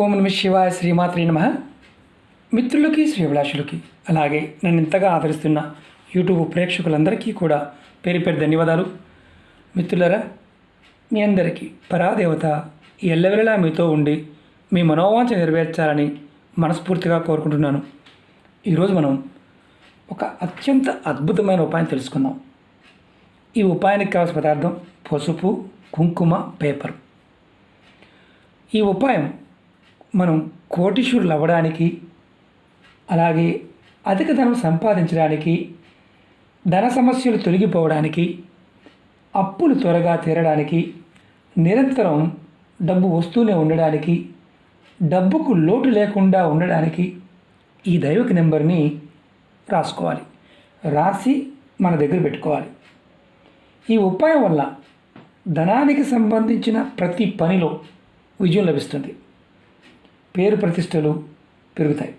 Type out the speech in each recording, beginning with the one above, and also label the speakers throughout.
Speaker 1: ఓం నమ శివాయ శ్రీమాత్రి నమ. మిత్రులకి శ్రీభిలాషులకి అలాగే నన్ను ఇంతగా ఆదరిస్తున్న యూట్యూబ్ ప్రేక్షకులందరికీ కూడా పేరు పేరు ధన్యవాదాలు. మిత్రులరా మీ అందరికీ పరాదేవత ఎల్లవెల్లలా మీతో ఉండి మీ మనోవాంఛ నెరవేర్చాలని మనస్ఫూర్తిగా కోరుకుంటున్నాను. ఈరోజు మనం ఒక అత్యంత అద్భుతమైన ఉపాయం తెలుసుకుందాం. ఈ ఉపాయానికి కావాల్సిన పదార్థం పసుపు కుంకుమ పేపర్. ఈ ఉపాయం మనం కోటీశ్వరులు అవ్వడానికి అలాగే అధిక ధనం సంపాదించడానికి ధన సమస్యలు తొలగిపోవడానికి అప్పులు త్వరగా తీరడానికి నిరంతరం డబ్బు వస్తూనే ఉండడానికి డబ్బుకు లోటు లేకుండా ఉండడానికి ఈ దైవక నెంబర్ని రాసుకోవాలి. రాసి మన దగ్గర పెట్టుకోవాలి. ఈ ఉపాయం వల్ల ధనానికి సంబంధించిన ప్రతి పనిలో విజయం లభిస్తుంది. పేరు ప్రతిష్టలు పెరుగుతాయి.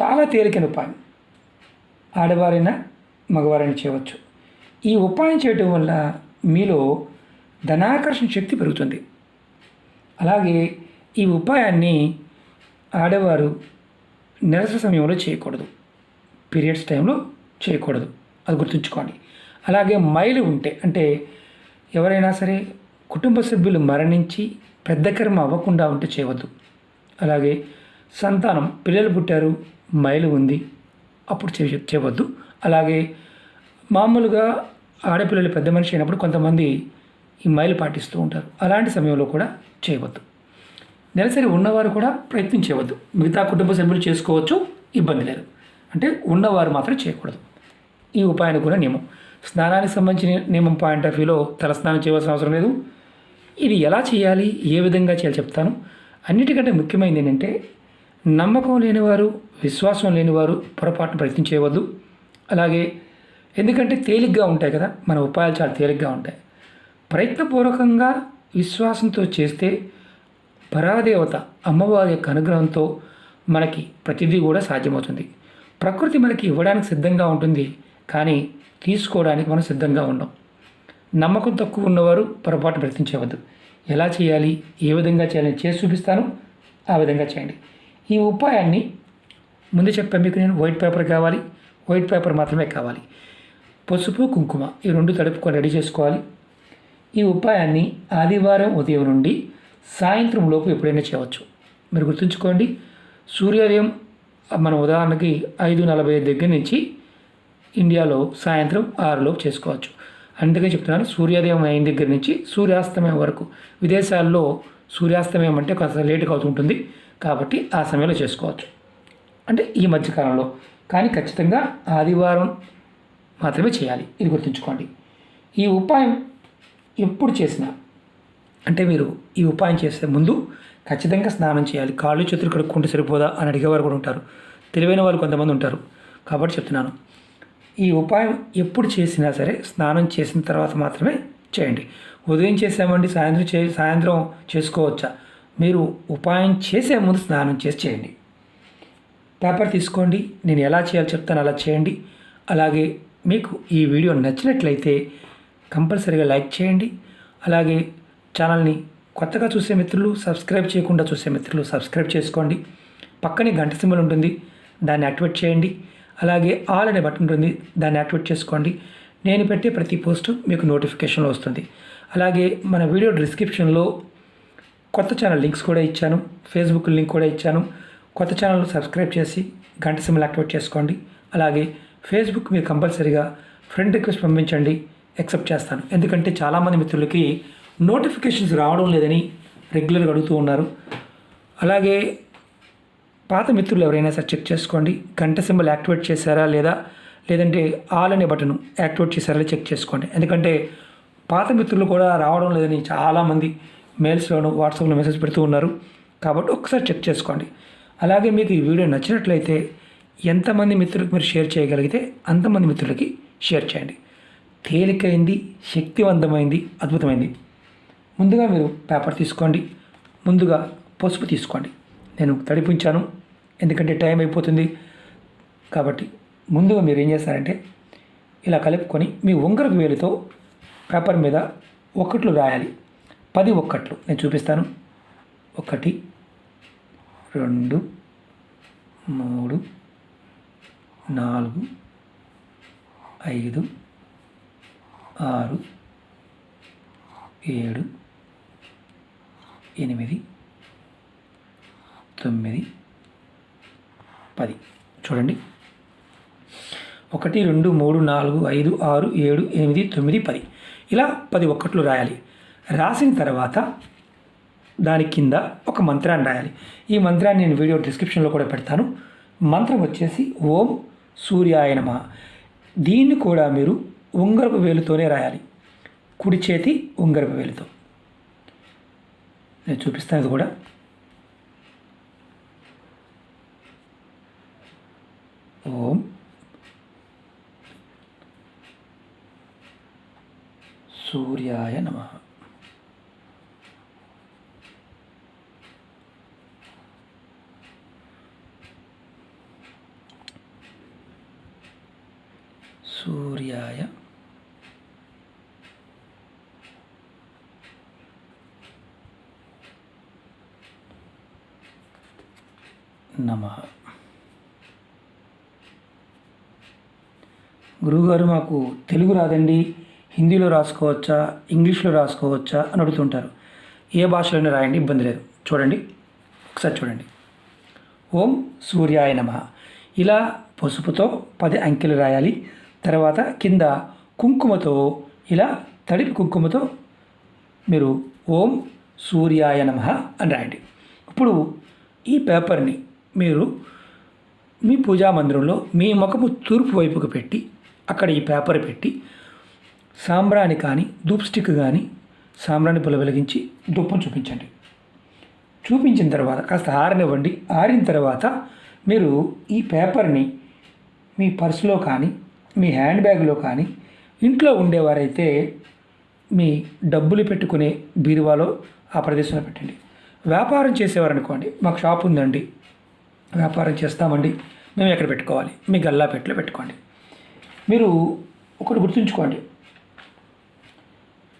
Speaker 1: చాలా తేలికైన ఉపాయం. ఆడవారైనా మగవారైనా చేయవచ్చు. ఈ ఉపాయం చేయటం వల్ల మీలో ధనాకర్షణ శక్తి పెరుగుతుంది. అలాగే ఈ ఉపాయాన్ని ఆడవారు నిరసన సమయంలో చేయకూడదు. పీరియడ్స్ టైంలో చేయకూడదు. అది గుర్తుంచుకోండి. అలాగే మైలు ఉంటే అంటే ఎవరైనా సరే కుటుంబ సభ్యులు మరణించి పెద్ద కర్మ అవ్వకుండా ఉంటే చేయవద్దు. అలాగే సంతానం పిల్లలు పుట్టారు మైలు ఉంది. అప్పుడు చే చేయవద్దు. అలాగే మామూలుగా ఆడపిల్లలు పెద్ద మనిషి అయినప్పుడు కొంతమంది ఈ మైలు పాటిస్తూ ఉంటారు. అలాంటి సమయంలో కూడా చేయవద్దు. నెలసరి ఉన్నవారు కూడా ప్రయత్నం చేయవద్దు. మిగతా కుటుంబ సభ్యులు చేసుకోవచ్చు ఇబ్బంది లేదు. అంటే ఉన్నవారు మాత్రం చేయకూడదు. ఈ ఉపాయానికి కూడా నియమం. స్నానానికి సంబంధించిన నియమం పాయింట్ ఆఫ్ వ్యూలో తలస్నానం చేయవలసిన అవసరం లేదు. ఇది ఎలా చేయాలి? ఏ విధంగా చేయాలి చెప్తాను. అన్నిటికంటే ముఖ్యమైనది ఏంటంటే నమ్మకం లేనివారు విశ్వాసం లేనివారు పొరపాటును ప్రయత్నించేయవద్దు. అలాగే ఎందుకంటే తేలిగ్గా ఉంటాయి కదా మన ఉపాయాలు చాలా తేలిగ్గా ఉంటాయి. ప్రయత్నపూర్వకంగా విశ్వాసంతో చేస్తే పరాదేవత అమ్మవారి యొక్క అనుగ్రహంతో మనకి ప్రతిదీ కూడా సాధ్యమవుతుంది. ప్రకృతి మనకి ఇవ్వడానికి సిద్ధంగా ఉంటుంది కానీ తీసుకోవడానికి మనం సిద్ధంగా ఉండం. నమ్మకం తక్కువ ఉన్నవారు పొరపాటు ప్రయత్నించవద్దు ఎలా చేయాలి ఏ విధంగా చేయాలని చేసి చూపిస్తాను. ఆ విధంగా చేయండి. ఈ ఉపాయాన్ని ముందు చెప్పాను మీకు నేను వైట్ పేపర్ కావాలి. వైట్ పేపర్ మాత్రమే కావాలి. పసుపు కుంకుమ ఈ రెండు తడుపుకొని రెడీ చేసుకోవాలి. ఈ ఉపాయాన్ని ఆదివారం ఉదయం నుండి సాయంత్రం లోపు ఎప్పుడైనా చేయవచ్చు. మీరు గుర్తుంచుకోండి సూర్యోదయం మన ఉదాహరణకి ఐదు నలభై దగ్గర నుంచి ఇండియాలో సాయంత్రం ఆరులోపు చేసుకోవచ్చు. అందుకే చెప్తున్నాను సూర్యోదయం అయిన దగ్గర నుంచి సూర్యాస్తమయం వరకు. విదేశాల్లో సూర్యాస్తమయం అంటే కొంత లేటుగా అవుతుంటుంది కాబట్టి ఆ సమయంలో చేసుకోవచ్చు. అంటే ఈ మధ్యకాలంలో కానీ ఖచ్చితంగా ఆదివారం మాత్రమే చేయాలి. ఇది గుర్తుంచుకోండి. ఈ ఉపాయం ఎప్పుడు చేసినా అంటే మీరు ఈ ఉపాయం చేసే ముందు ఖచ్చితంగా స్నానం చేయాలి. కాళ్ళు చేతులు కడుక్కుంటే సరిపోదా అని అడిగేవారు కూడా ఉంటారు. తెలివైన వాళ్ళు కొంతమంది ఉంటారు. కాబట్టి చెప్తున్నాను. ఈ ఉపాయం ఎప్పుడు చేసినా సరే స్నానం చేసిన తర్వాత మాత్రమే చేయండి. ఉదయం చేసామండి సాయంత్రం చే సాయంత్రం చేసుకోవచ్చా? మీరు ఉపాయం చేసే ముందు స్నానం చేసి చేయండి. పేపర్ తీసుకోండి నేను ఎలా చేయాలో చెప్తాను అలా చేయండి. అలాగే మీకు ఈ వీడియో నచ్చినట్లయితే కంపల్సరీగా లైక్ చేయండి. అలాగే ఛానల్ని కొత్తగా చూసే మిత్రులు సబ్స్క్రైబ్ చేయకుండా చూసే మిత్రులు సబ్స్క్రైబ్ చేసుకోండి. పక్కనే గంట సింబల్ ఉంటుంది దాన్ని యాక్టివేట్ చేయండి. అలాగే ఆల్ అనే బటన్ ఉంటుంది దాన్ని యాక్టివేట్ చేసుకోండి. నేను పెట్టే ప్రతి పోస్టు మీకు నోటిఫికేషన్లో వస్తుంది. అలాగే మన వీడియో డిస్క్రిప్షన్లో కొత్త ఛానల్ లింక్స్ కూడా ఇచ్చాను ఫేస్బుక్ లింక్ కూడా ఇచ్చాను. కొత్త ఛానల్ సబ్స్క్రైబ్ చేసి గంట సింబల్ యాక్టివేట్ చేసుకోండి. అలాగే ఫేస్బుక్ మీరు కంపల్సరీగా ఫ్రెండ్ రిక్వెస్ట్ పంపించండి యాక్సెప్ట్ చేస్తాను. ఎందుకంటే చాలామంది మిత్రులకి నోటిఫికేషన్స్ రావడం లేదని రెగ్యులర్గా అడుగుతూ ఉన్నారు. అలాగే పాత మిత్రులు ఎవరైనా సరే చెక్ చేసుకోండి. గంట సింబల్ యాక్టివేట్ చేశారా లేదా? లేదంటే ఆల్ అనే బటన్ యాక్టివేట్ చేశారా చెక్ చేసుకోండి. ఎందుకంటే పాత మిత్రులు కూడా రావడం లేదని చాలామంది మెయిల్స్లోను వాట్సాప్లో మెసేజ్ పెడుతూ ఉన్నారు. కాబట్టి ఒకసారి చెక్ చేసుకోండి. అలాగే మీకు ఈ వీడియో నచ్చినట్లయితే ఎంతమంది మిత్రులకు మీరు షేర్ చేయగలిగితే అంతమంది మిత్రులకి షేర్ చేయండి. తేలికైంది శక్తివంతమైంది అద్భుతమైంది. ముందుగా మీరు పేపర్ తీసుకోండి. ముందుగా పసుపు తీసుకోండి. నేను తడిపించాను. ఎందుకంటే టైం అయిపోతుంది. కాబట్టి ముందుగా మీరు ఏం చేస్తారంటే ఇలా కలుపుకొని మీ ఉంగరపు వేలితో పేపర్ మీద ఒక్కట్లు రాయాలి. పది ఒక్కట్లు. నేను చూపిస్తాను. ఒకటి రెండు మూడు నాలుగు ఐదు ఆరు ఏడు ఎనిమిది తొమ్మిది పది. చూడండి. ఒకటి రెండు మూడు నాలుగు ఐదు ఆరు ఏడు ఎనిమిది తొమ్మిది పది. ఇలా పది ఒక్కట్లు రాయాలి. రాసిన తర్వాత దాని కింద ఒక మంత్రాన్ని రాయాలి. ఈ మంత్రాన్ని నేను వీడియో డిస్క్రిప్షన్లో కూడా పెడతాను. మంత్రం వచ్చేసి ఓం సూర్యాయ నమ. దీన్ని కూడా మీరు ఉంగరపు వేలుతోనే రాయాలి. కుడి చేతి ఉంగరపు వేలుతో. నేను చూపిస్తాను ఇది కూడా. ఓం సూర్యాయ నమ సూర్యాయ నమ గురువుగారు మాకు తెలుగు రాదండి హిందీలో రాసుకోవచ్చా ఇంగ్లీష్లో రాసుకోవచ్చా అని అడుగుతుంటారు. ఏ భాషలోనే రాయండి ఇబ్బంది లేదు. చూడండి ఒకసారి చూడండి. ఓం సూర్యాయ నమ. ఇలా పసుపుతో పది అంకెలు రాయాలి. తర్వాత కింద కుంకుమతో ఇలా తడిపి కుంకుమతో మీరు ఓం సూర్యాయ నమ అని రాయండి. ఇప్పుడు ఈ పేపర్ని మీరు మీ పూజా మందిరంలో మీ ముఖము తూర్పు వైపుకు పెట్టి అక్కడ ఈ పేపర్ పెట్టి సాంబ్రాణి కానీ ధూప్ స్టిక్ కానీ సాంబ్రాణి పుల్ల వెలిగించి దుప్పం చూపించండి. చూపించిన తర్వాత కాస్త ఆరనివ్వండి. ఆరిన తర్వాత మీరు ఈ పేపర్ని మీ పర్సులో కానీ మీ హ్యాండ్ బ్యాగ్లో కానీ ఇంట్లో ఉండేవారైతే మీ డబ్బులు పెట్టుకునే బీరువాలో ఆ ప్రదేశంలో పెట్టండి. వ్యాపారం చేసేవారు అనుకోండి మాకు షాప్ ఉందండి వ్యాపారం చేస్తామండి మేము ఎక్కడ పెట్టుకోవాలి? మీ గల్లా పెట్టలో పెట్టుకోండి. మీరు ఒకటి గుర్తుంచుకోండి.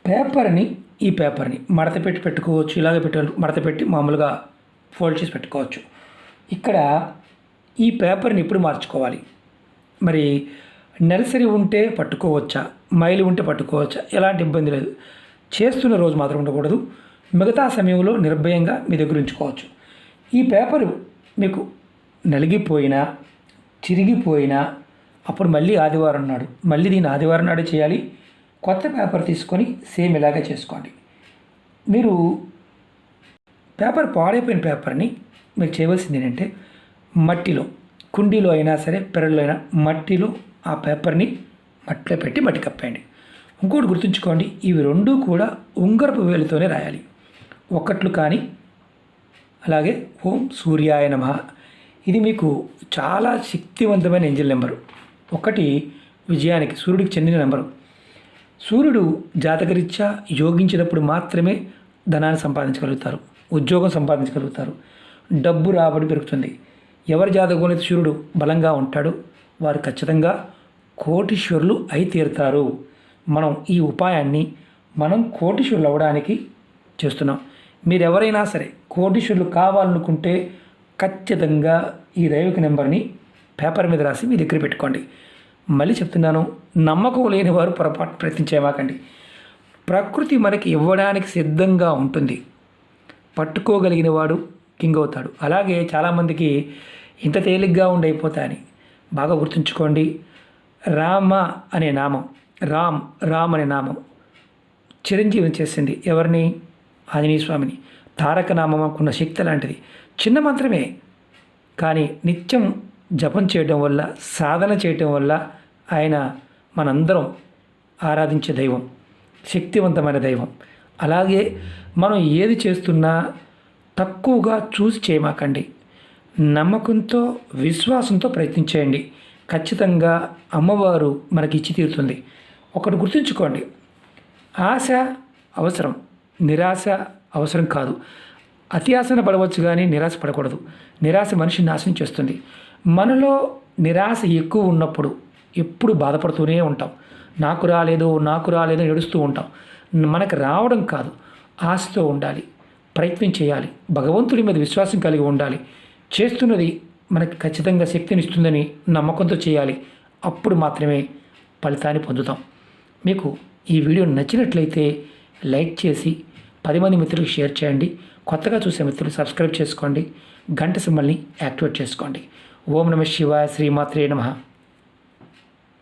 Speaker 1: పేపర్ని ఈ పేపర్ని మడత పెట్టి పెట్టుకోవచ్చు ఇలాగ పెట్ట మడత పెట్టి మామూలుగా ఫోల్డ్ చేసి పెట్టుకోవచ్చు. ఇక్కడ ఈ పేపర్ని ఎప్పుడు మార్చుకోవాలి? మరి నెలసరి ఉంటే పట్టుకోవచ్చా? మైలు ఉంటే పట్టుకోవచ్చా? ఎలాంటి ఇబ్బంది లేదు. చేస్తున్న రోజు మాత్రం ఉండకూడదు. మిగతా సమయంలో నిర్భయంగా మీ దగ్గర ఉంచుకోవచ్చు. ఈ పేపరు మీకు నలిగిపోయినా చిరిగిపోయినా అప్పుడు మళ్ళీ ఆదివారం నాడు మళ్ళీ దీన్ని ఆదివారం నాడు చేయాలి. కొత్త పేపర్ తీసుకొని సేమ్ ఇలాగే చేసుకోండి. మీరు పేపర్ పాడైపోయిన పేపర్ని మీరు చేయవలసింది ఏంటంటే మట్టిలో కుండీలో అయినా సరే పెరట్లో అయినా మట్టిలో ఆ పేపర్ని మట్టిలో పెట్టి మట్టి కప్పేయండి. ఇంకోటి గుర్తుంచుకోండి ఇవి రెండూ కూడా ఉంగరపు వేలుతోనే రాయాలి. ఒక్కట్లు కానీ అలాగే ఓం సూర్యాయ నమ. ఇది మీకు చాలా శక్తివంతమైన ఏంజిల్ నెంబరు. ఒకటి విజయానికి సూర్యుడికి చెందిన నెంబరు. సూర్యుడు జాతకరీత్యా యోగించినప్పుడు మాత్రమే ధనాన్ని సంపాదించగలుగుతారు ఉద్యోగం సంపాదించగలుగుతారు డబ్బు రాబడి పెరుగుతుంది. ఎవరి జాతకంలో సూర్యుడు బలంగా ఉంటాడో వారు ఖచ్చితంగా కోటీశ్వరులు అయి తీరుతారు. మనం ఈ ఉపాయాన్ని మనం కోటీశ్వరులు అవ్వడానికి చేస్తున్నాం. మీరు ఎవరైనా సరే కోటీశ్వరులు కావాలనుకుంటే ఖచ్చితంగా ఈ దైవిక నెంబర్ని పేపర్ మీద రాసి మీ దగ్గర పెట్టుకోండి. మళ్ళీ చెప్తున్నాను నమ్మకం లేని వారు పొరపాటు ప్రయత్నించేవాకండి. ప్రకృతి మనకి ఇవ్వడానికి సిద్ధంగా ఉంటుంది. పట్టుకోగలిగిన వాడు కింగ్ అవుతాడు. అలాగే చాలామందికి ఇంత తేలిగ్గా ఉండైపోతాయని బాగా గుర్తుంచుకోండి. రామ అనే నామం రామ్ రామ్ అనే నామం చిరంజీవిని చేసింది ఎవరిని? ఆంజనేయ స్వామిని. తారక నామకున్న శక్తి లాంటిది. చిన్న మంత్రమే కానీ నిత్యం జపం చేయడం వల్ల సాధన చేయటం వల్ల ఆయన మనందరం ఆరాధించే దైవం శక్తివంతమైన దైవం. అలాగే మనం ఏది చేస్తున్నా తక్కువగా చూసి చేయమాకండి. నమ్మకంతో విశ్వాసంతో ప్రయత్నించేయండి. ఖచ్చితంగా అమ్మవారు మనకి ఇచ్చి తీరుతుంది. ఒకటి గుర్తుంచుకోండి. ఆశ అవసరం నిరాశ అవసరం కాదు. అతి ఆశన పడవచ్చు కానీ నిరాశ పడకూడదు. నిరాశ మనిషిని నాశనం చేస్తుంది. మనలో నిరాశ ఎక్కువ ఉన్నప్పుడు ఎప్పుడు బాధపడుతూనే ఉంటాం. నాకు రాలేదు నాకు రాలేదు ఏడుస్తూ ఉంటాం. మనకు రావడం కాదు. ఆశతో ఉండాలి. ప్రయత్నం చేయాలి. భగవంతుడి మీద విశ్వాసం కలిగి ఉండాలి. చేస్తున్నది మనకి ఖచ్చితంగా శక్తినిస్తుందని నమ్మకంతో చేయాలి. అప్పుడు మాత్రమే ఫలితాన్ని పొందుతాం. మీకు ఈ వీడియో నచ్చినట్లయితే లైక్ చేసి పది మంది మిత్రులకు షేర్ చేయండి. కొత్తగా చూసే మిత్రులు సబ్స్క్రైబ్ చేసుకోండి. గంట సింబల్ని యాక్టివేట్ చేసుకోండి. ఓం నమ శివాయ శ్రీమాత్రే నమః